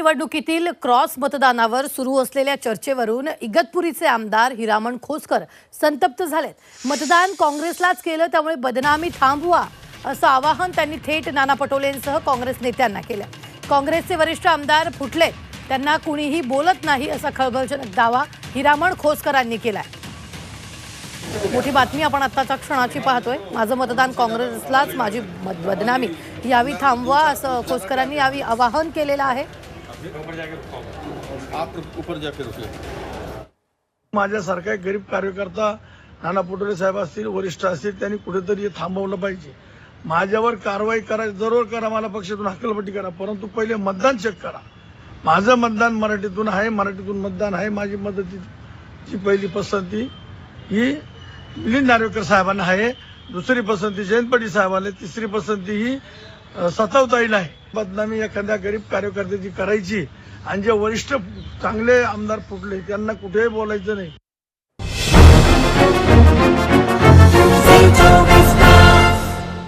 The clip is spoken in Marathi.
निवडणुकीतील क्रॉस मतदानावर सुरू असलेल्या चर्चेवरून इगतपुरीचे आमदार हिरामण खोसकर संतप्त झालेत. मतदान काँग्रेसलाच केलं त्यामुळे बदनामी थांबवा असं आवाहन त्यांनी थेट नाना पटोलेंसह काँग्रेस नेत्यांना केलं. काँग्रेसचे वरिष्ठ आमदार फुटले त्यांना कुणीही बोलत नाही असा खळबळजनक दावा हिरामण खोसकरांनी केलाय. मोठी बातमी आपण आत्ताच्या क्षणाची पाहतोय. माझं मतदान काँग्रेसलाच माझी बदनामी यावी थांबवा असं खोसकरांनी यावी आवाहन केलेलं आहे. आप ऊपर जाके रुकिए माझ्यासारखा एक गरीब कार्यकर्ता नाना पटोले साहेब असतील वरिष्ठ असतील त्यांनी कुठेतरी हे थांबवलं पाहिजे. माझ्यावर कारवाई करा जरूर करा मला पक्षातून हक्कलपट्टी करा परंतु पहिले मतदान चेक करा. माझं मतदान मराठीतून आहे मराठीतून मतदान आहे माझी मदतीची पहिली पसंती ही मिलिंद नार्वेकर साहेबांना आहे. दुसरी पसंती जयंत पाटील साहेबांना तिसरी पसंती ही सतावताईला आहे. बदनामी एखाद्या गरीब कार्यकर्त्याची करायची आणि जे वरिष्ठ चांगले आमदार फुटले त्यांना कुठेही बोलायचं नाही.